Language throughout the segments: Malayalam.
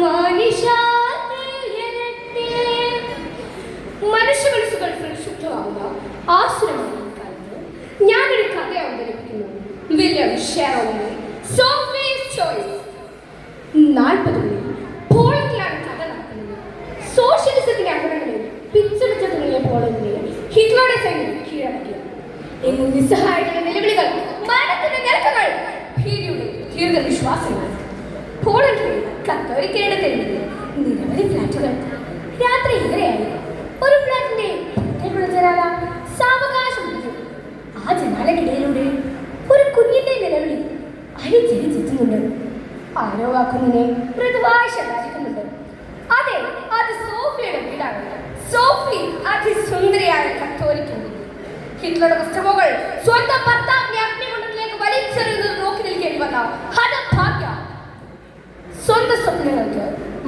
മനുഷ്യ മനസ്സുകൾ ഈ കാലത്ത് ഞാനൊരു കഥ അവതരിപ്പിക്കുന്നു. വില്യം ഷെറോണിന്റെ സോഫീസ് ചോയ്സ്. നാൽപ്പതുകളിൽ പോളണ്ടിലാണ് കഥ നടക്കുന്നത്. സോഷ്യലിസത്തിന്റെ അപകടങ്ങളിൽ പിച്ചടിച്ച തുടങ്ങിയ പോളണ്ടിനെ ഹിറ്റ്ലറുടെ സൈന്യം കീഴടക്കി. എങ്ങും നിസ്സഹായമായ നിലവിളികൾ മരണത്തിന്റെ നിരക്കുകൾ ഭീതിയുടെ ദീർഘവിശ്വാസങ്ങൾ കത്തോലിക്കയുടെ തെരുവിൽ നിരവധി ഫ്ലാറ്റുകൾ. രാത്രി ഏറെയായി. ഒരു ഫ്ലാറ്റിന്റെ പുറത്തേക്കുള്ള ജനാല സാവകാശം. ആ ജനാലക്കിടയിലൂടെ ഒരു കുഞ്ഞിന്റെ നിലവിളി അരിച്ചരിച്ചെത്തുന്നുണ്ട് ആരോ ആ കുഞ്ഞിനെ മൃദുവായി ശകാരിക്കുന്നുണ്ട് അതെ അത് സോഫിയുടെ സോഫി അതിസുന്ദരിയായ കത്തോലിക്കുണ്ട് ഹിറ്റ്ലറുടെ പുസ്തകങ്ങൾ സ്വന്തം ഭർത്താവിനെ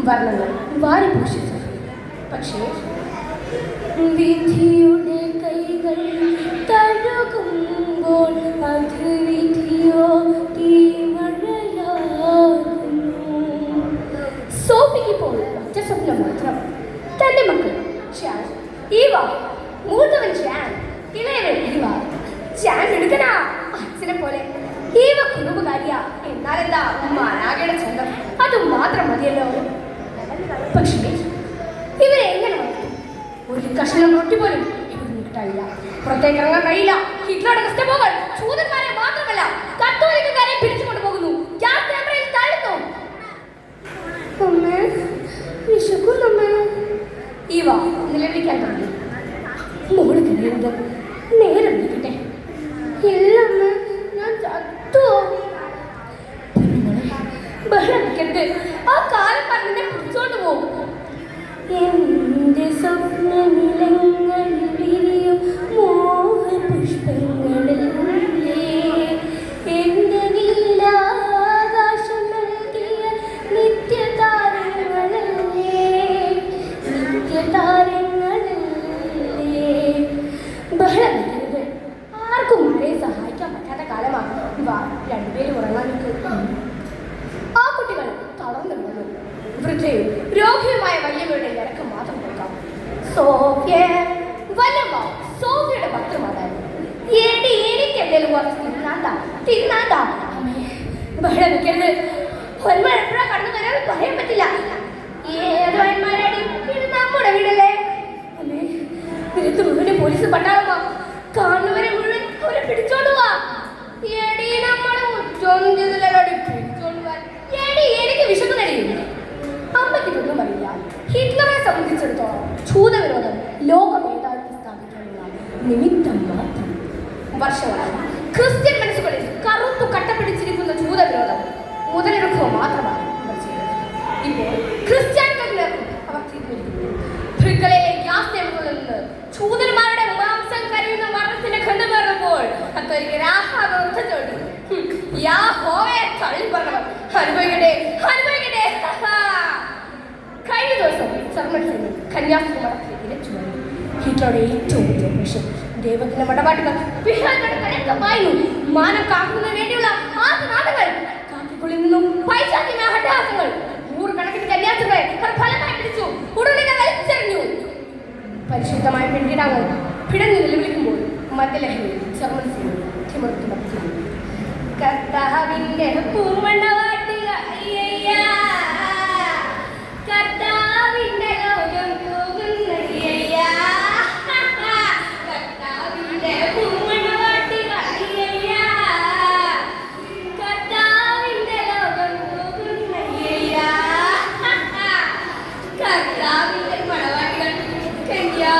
വർണ്ണങ്ങൾ വാരിപൂശി സോഫി. പക്ഷേ വിധിയുടെ കൈകൾ തഴുകുമ്പോൾ അത് വിധിയോ തീമഴയാകുന്നു സോഫിക്ക് ഇപ്പോൾ ഒറ്റ സ്വപ്നം മാത്രം ഒരു കഷ്ണം റൊട്ടി പോലും ഇവിടുന്ന് കിട്ടാനില്ല പുറത്തേക്ക് ഇറങ്ങാൻ കഴിയില്ല. ഹിറ്റ്ലറുടെ കസ്റ്റമോകൾ ചൂതന്മാരെ മാത്രമല്ല കത്തോലിക്കാരെ പിടിച്ചുകൊണ്ട് പോകുന്നു. ഗ്യാസ് ക്യാമറയിൽ ഇവ നിലവിളിക്കാൻ തുടങ്ങി. മോൾ കഴിയുന്നത് വൃദ്ധയും രോഗിയുമായ വല്യമ്മയുടെ ഇറക്കം മാത്രം കേൾക്കാം സോഫിയ വല്യമ്മ സോഫിയുടെ ഭക്തമാരായിരുന്നു ഏടി എനിക്ക് എന്തെങ്കിലും കുറച്ച് തിന്നാണ്ട തിന്നാണ്ട ബഹളം വെക്കരുത്. ഒന്മാർ എപ്പോഴാ കടന്നു വരാൻ പറയാൻ പറ്റില്ല. ഏതോ വർഷങ്ങളായി ക്രിസ്ത്യൻ മനസ്സുകളിൽ കറുത്തു കട്ടപ്പിടിച്ചിരിക്കുന്ന ചൂതവിരോധം മുതലെടുക്കുക മാത്രമാണ് ഇപ്പോൾ നേർക്കും അവർ തിരിഞ്ഞിരിക്കുന്നു ഭൃഗളിലെ ഗ്യാസ് ടേബിളുകളിൽ നിന്ന് ചൂതന്മാരുടെ മാംസം കരയുന്ന മരണത്തിന്റെ ഖണ്ഡം പറഞ്ഞപ്പോൾ അത്തൊരിക്കൽ ആഹാരോധത്തോട് യാ ഹോവയെ തള്ളി പറഞ്ഞവർ അനുഭവിക്കട്ടെ അനുഭവിക്കട്ടെ കഴിഞ്ഞ ദിവസം ഇരച്ചു ഹിറ്റ്ലറുടെ ഏറ്റവും വലിയ ലക്ഷ്യം ദൈവത്തിന്റെ മടപാട്ടുകൾ വിഹാരങ്ങളുടെ കലക്കമായിരുന്നു മാനം കാക്കുന്നതിന് വേണ്ടിയുള്ള ആ കാക്കിക്കുള്ളിൽ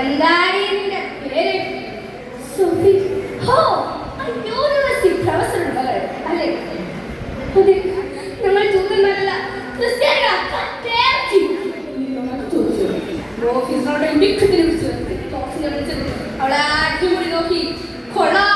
എന്താണ് ഇതിന്റെ പേര്. സോഫി. ഹോ യൂണിവേഴ്സിറ്റി പ്രൊഫസർ അല്ലേ? നമ്മൾ ചൂടുന്നതല്ല ഓഫീസിനോട് മിക്കത്തിനെ വിളിച്ചു അവളെ അടിപൊളി നോക്കി. കൊള്ളാം.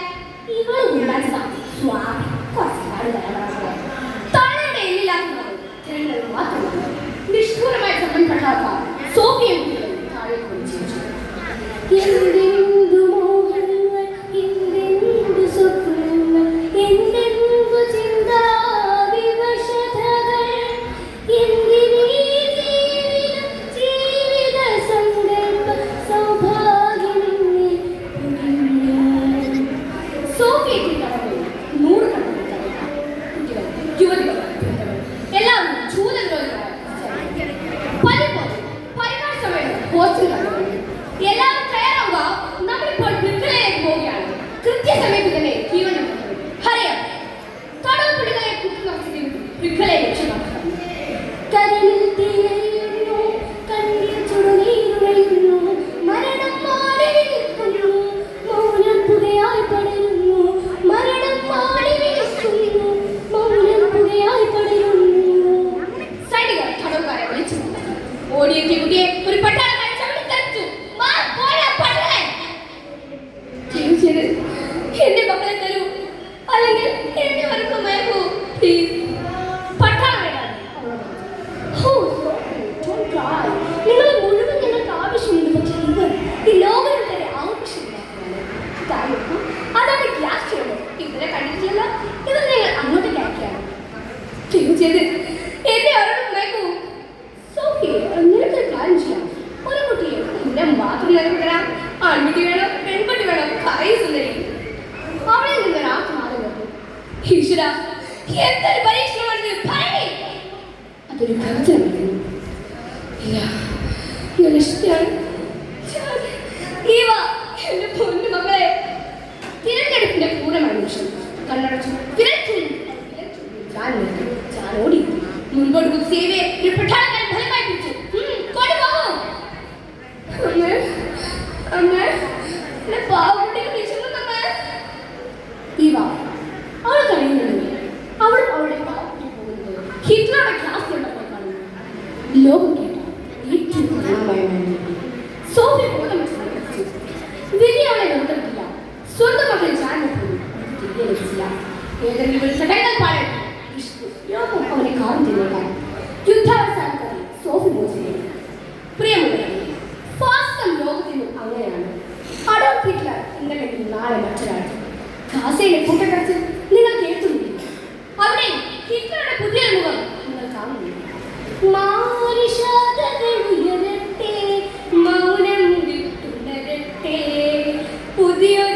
Yeah. ഒടിയെ ഒരു പട്ട ഈശ്വര എന്തൊരു പരീക്ഷണമായിരുന്നു അതൊരു തിരഞ്ഞെടുപ്പിന്റെ പൂർണമായ നിമിഷം. കണ്ണടച്ചു. ഓടി മുൻപോട്ട് സേവയെ ഒരു പഠാന कितना मैं ख्याल से लोग क्या? clearly